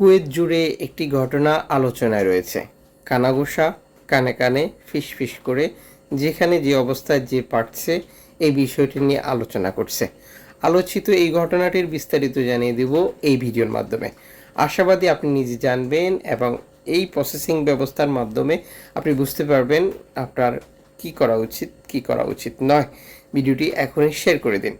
Kuwait জুড়ে একটি ঘটনা আলোচনায় রয়েছে। কানাঘুষা, কানে কানে, ফিস ফিস করে যেখানে যে অবস্থায় যে পারছে এই বিষয়টি নিয়ে আলোচনা করছে। আলোচিত এই ঘটনাটির বিস্তারিত জানিয়ে দেব এই ভিডিওর মাধ্যমে। আশাবাদী আপনি নিজে জানবেন এবং এই প্রসেসিং ব্যবস্থার মাধ্যমে আপনি বুঝতে পারবেন আপনার কি করা উচিত, কি করা উচিত নয়। ভিডিওটি এখনই শেয়ার করে দিন।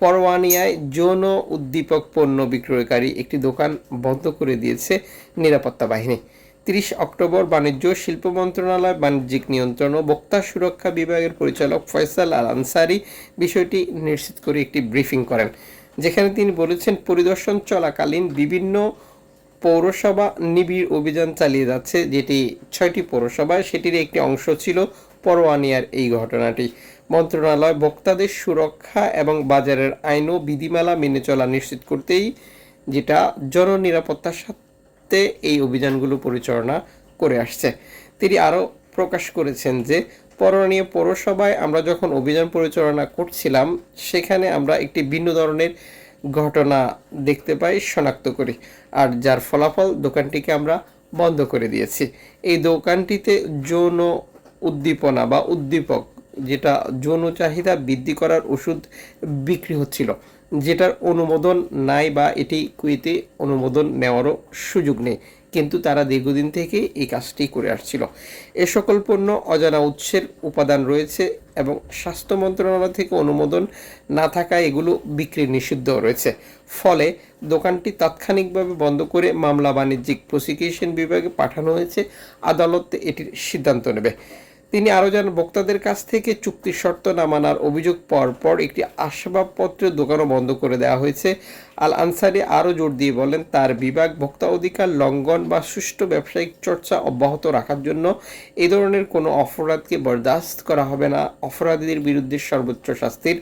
পরওয়ানিয়ায় যৌন উদ্দীপক পণ্য বিক্রয়কারী একটি দোকান বন্ধ করে দিয়েছে নিরাপত্তা বাহিনী। তিরিশ অক্টোবর বাণিজ্য শিল্প মন্ত্রণালয় বাণিজ্যিক নিয়ন্ত্রণ ও বক্তা সুরক্ষা বিভাগের পরিচালক ফয়সাল আল আনসারি বিষয়টি নিশ্চিত করে একটি ব্রিফিং করেন, যেখানে তিনি বলেছেন, পরিদর্শন চলাকালীন বিভিন্ন পৌরসভা নিবিড় অভিযান চালিয়ে যাচ্ছে। যেটি ছয়টি পৌরসভায়, সেটির একটি অংশ ছিল পরোয়ানিয়ার এই ঘটনাটি। মন্ত্রণালয় ভোক্তাদের সুরক্ষা এবং বাজারের আইন ও বিধিমালা মেনে চলা নিশ্চিত করতেই যেটা জননিরাপত্তার সাথে এই অভিযানগুলো পরিচালনা করে আসছে। তিনি আরও প্রকাশ করেছেন যে পরনীয় পৌরসভায় আমরা যখন অভিযান পরিচালনা করছিলাম, সেখানে আমরা একটি ভিন্ন ধরনের ঘটনা দেখতে পাই, শনাক্ত করি। আর যার ফলাফল দোকানটিকে আমরা বন্ধ করে দিয়েছি। এই দোকানটিতে যৌন উদ্দীপনা বা উদ্দীপক যেটা যৌন চাহিদা বৃদ্ধি করার ওষুধ বিক্রি হচ্ছিল, যেটার অনুমোদন নাই বা এটি কুইতে অনুমোদন নেওয়ারও সুযোগ নেই। কিন্তু তারা দীর্ঘদিন থেকে এই কাজটি করে আসছিল। এ সকল পণ্য অজানা উৎসের উপাদান রয়েছে এবং স্বাস্থ্য মন্ত্রণালয় থেকে অনুমোদন না থাকায় এগুলো বিক্রি নিষিদ্ধ রয়েছে। ফলে দোকানটি তাৎক্ষণিকভাবে বন্ধ করে মামলা বাণিজ্যিক প্রসিকিউশন বিভাগে পাঠানো হয়েছে। আদালত এটির সিদ্ধান্ত নেবে। তিনি আরও জানান ভোক্তাদের কাছ থেকে চুক্তির শর্ত না মানার অভিযোগ পাওয়ার পর একটি আসবাবপত্রের দোকানও বন্ধ করে দেওয়া হয়েছে। আল আনসারি আরও জোর দিয়ে বলেন, তার বিভাগ ভোক্তা অধিকার লঙ্ঘন বা সুষ্ঠু ব্যবসায়িক চর্চা অব্যাহত রাখার জন্য এ ধরনের কোনো অপরাধকে বরদাস্ত করা হবে না। অপরাধীদের বিরুদ্ধে সর্বোচ্চ শাস্তির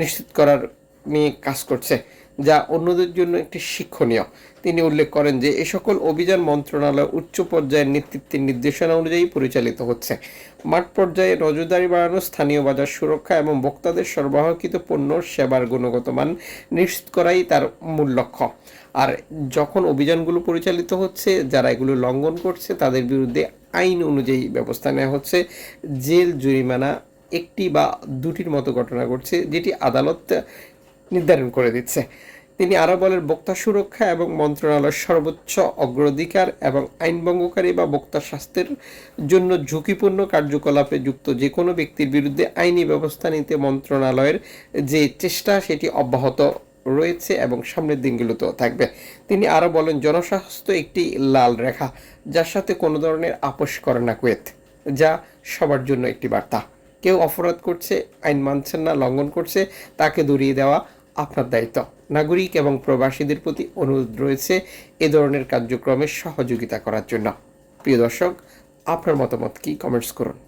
নিশ্চিত করার নিয়ে কাজ করছে। যা অন্যদের জন্য একটি শিক্ষণীয়। তিনি উল্লেখ করেন যে, এ সকল অভিযান মন্ত্রণালয় উচ্চ পর্যায়ের নেতৃত্বের নির্দেশনা অনুযায়ী পরিচালিত হচ্ছে। মাঠ পর্যায়ে নজরদারি বাড়ানো, স্থানীয় বাজার সুরক্ষা এবং ভোক্তাদের সরবরাহকৃত পণ্য সেবার গুণগত মান নিশ্চিত করাই তার মূল লক্ষ্য। আর যখন অভিযানগুলো পরিচালিত হচ্ছে, যারা এগুলো লঙ্ঘন করছে, তাদের বিরুদ্ধে আইন অনুযায়ী ব্যবস্থা নেওয়া হচ্ছে। জেল জরিমানা একটি বা দুটির মতো ঘটনা ঘটছে, যেটি আদালত নির্ধারণ করে দিচ্ছে। তিনি আরও বলেন, বক্তা সুরক্ষা এবং মন্ত্রণালয়ের সর্বোচ্চ অগ্রাধিকার এবং আইনভঙ্গকারী বা বক্তা স্বাস্থ্যের জন্য ঝুঁকিপূর্ণ কার্যকলাপে যুক্ত যে কোনো ব্যক্তির বিরুদ্ধে আইনি ব্যবস্থা নিতে মন্ত্রণালয়ের যে চেষ্টা, সেটি অব্যাহত রয়েছে এবং সামনের দিনগুলোতেও থাকবে। তিনি আরও বলেন, জনস্বাস্থ্য একটি লাল রেখা, যার সাথে কোনো ধরনের আপোষ করে না কুয়েত, যা সবার জন্য একটি বার্তা। কেউ অপরাধ করছে, আইন মানছেন না, লঙ্ঘন করছে, তাকে দূরিয়ে দেওয়া আপনার দায়িত্ব। নাগরিক এবং প্রবাসীদের প্রতি অনুরোধ রয়েছে এ ধরনের কার্যক্রমে সহযোগিতা করার জন্য। প্রিয় দর্শক, আপনার মতামত কি? কমেন্টস করুন।